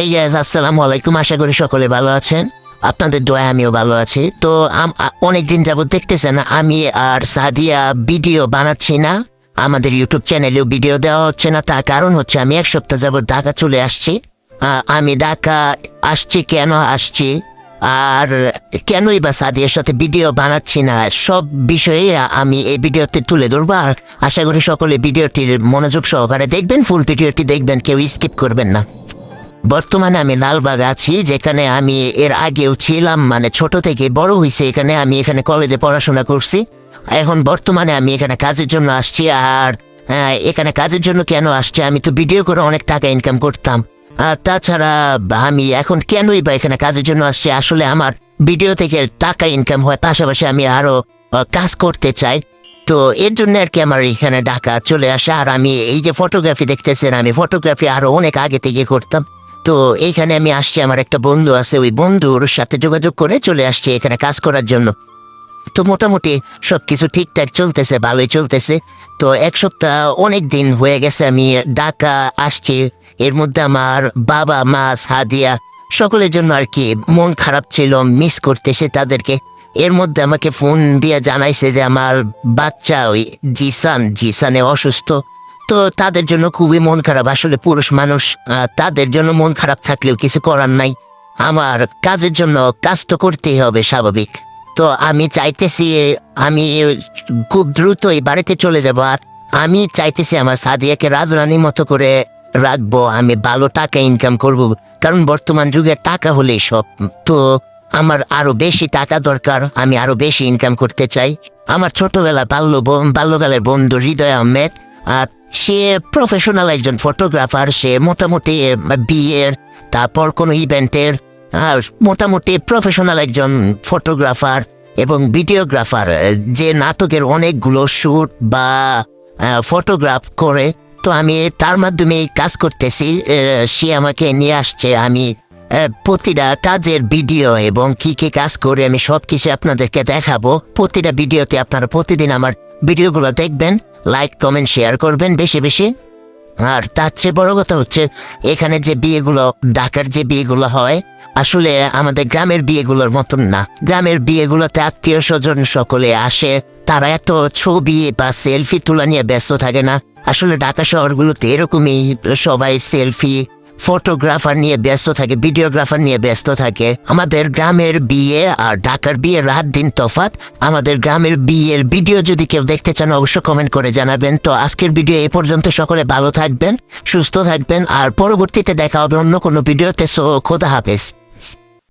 এই আসসালামু আলাইকুম। আশা করি সকলে ভালো আছেন। আপনাদের দোয়া আমিও ভালো আছি। তো অনেক দিন যাবত দেখতেছেন, আমি আর সাদিয়া ভিডিও বানাচ্ছি না। আমাদের ইউটিউব চ্যানেলেও ভিডিও দেওয়া হচ্ছে না। তার কারণ হচ্ছে আমি এক সপ্তাহ যাবত ঢাকা চলে আসছি। আমি ঢাকা আসছি কেন আসছি? আর কেনই বা সাদিয়ার সাথে ভিডিও বানাচ্ছি না? সব বিষয়ে আমি এই ভিডিওতে তুলে ধরবো। আর আশা করি সকলে ভিডিওটির মনোযোগ সহকারে দেখবেন, ফুল ভিডিওটি দেখবেন, কেউ স্কিপ করবেন না। বর্তমানে আমি লালবাগ আছি যেখানে আমি এর আগেও ছিলাম মানে ছোট থেকে বড় হয়েছে এখানে আমি এখানে কলেজে পড়াশোনা করছি। এখন বর্তমানে আমি এখানে কাজের জন্য আসছি আর আহ, এখানে কাজের জন্য কেন আসছি আমি তো ভিডিও করে অনেক টাকা ইনকাম করতাম। তাছাড়া আমি এখন কেনই বা এখানে কাজের জন্য আসছি আসলে আমার ভিডিও থেকে টাকা ইনকাম হয় পাশাপাশি আমি আরও আহ, কাজ করতে চাই। তো এর জন্য আর কি আমার এখানে ডাকা চলে আসা আর আমি এই যে ফটোগ্রাফি দেখতেছেন আমি ফটোগ্রাফি আরও অনেক আগে থেকে করতাম। তো এইখানে আমি আসছি, আমার একটা বন্ধু আছে, ওই বন্ধুর সাথে যোগাযোগ করে চলে আসছি এখানে কাজ করার জন্য। তো মোটামুটি সব কিছু ঠিকঠাক চলতেছে, ভালোই চলতেছে। তো এক সপ্তাহ অনেক দিন হয়ে গেছে, আমি ঢাকা আসছি। এর মধ্যে আমার বাবা, মা, সাদিয়া, সকলের জন্য আর কি মন খারাপ ছিল মিস করতেছে তাদেরকে। এর মধ্যে আমাকে ফোন দিয়ে জানাইছে যে আমার বাচ্চা ওই জিসান, জিসানে অসুস্থ। তো তাদের জন্য খুবই মন খারাপ। আসলে পুরুষ মানুষ তাদের জন্য মন খারাপ থাকলেও কিছু করার নাই। আমার কাজের জন্য কাজ তো করতেই হবে স্বাভাবিক। তো আমি চাইতেছি, আমি খুব দ্রুতই বাড়িতে চলে যাব আর আমি চাইতেছি আমার সাদিয়াকে রাজরানীর মতো করে রাখব। আমি ভালো টাকা ইনকাম করব, কারণ বর্তমান যুগে টাকা হলেই সব। তো আমার আরও বেশি টাকা দরকার, আমি আরও বেশি ইনকাম করতে চাই। আমার ছোটবেলা বাল্য বাল্যকালের বন্ধু হৃদয় আহমেদ সে প্রফেশনাল একজন ফটোগ্রাফার সে মোটামুটি বিয়ের, তারপর কোনো ইভেন্টের মোটামুটি প্রফেশনাল একজন ফটোগ্রাফার এবং ভিডিওগ্রাফার যে নাটকের অনেকগুলো শ্যুট বা ফটোগ্রাফ করে। তো আমি তার মাধ্যমে কাজ করতেছি সে আমাকে নিয়ে আসছে। আমি প্রতিটা কাজের ভিডিও এবং কি কি কাজ করে আমি সব কিছু আপনাদেরকে দেখাবো। প্রতিটা ভিডিওতে আপনারা প্রতিদিন আমার ভিডিওগুলো দেখবেন। লাইক কমেন্ট শেয়ার করবেন বেশি বেশি। আর তার চেয়ে বড় কথা হচ্ছে, এখানে যে বিয়েগুলো, ঢাকার যে বিয়েগুলো হয়, আসলে আমাদের গ্রামের বিয়েগুলোর মতন না। গ্রামের বিয়েগুলোতে আত্মীয় স্বজন সকলে আসে, তারা এত ছবি বা সেলফি তোলা নিয়ে ব্যস্ত থাকে না। আসলে ঢাকা শহরগুলোতে এরকমই সবাই সেলফি ফটোগ্রাফার নিয়ে ব্যস্ত থাকে, ভিডিওগ্রাফার নিয়ে ব্যস্ত থাকে। আমাদের গ্রামের বিয়ে আর ঢাকার বিয়ে রাত দিন তফাত আমাদের গ্রামের বিয়ের ভিডিও যদি কেউ দেখতে চান অবশ্য কমেন্ট করে জানাবেন। তো আজকের ভিডিও এ পর্যন্ত, সকলে ভালো থাকবেন, সুস্থ থাকবেন, আর পরবর্তীতে দেখা হবে অন্য কোনো ভিডিওতে। সো, খোদা হাফেজ।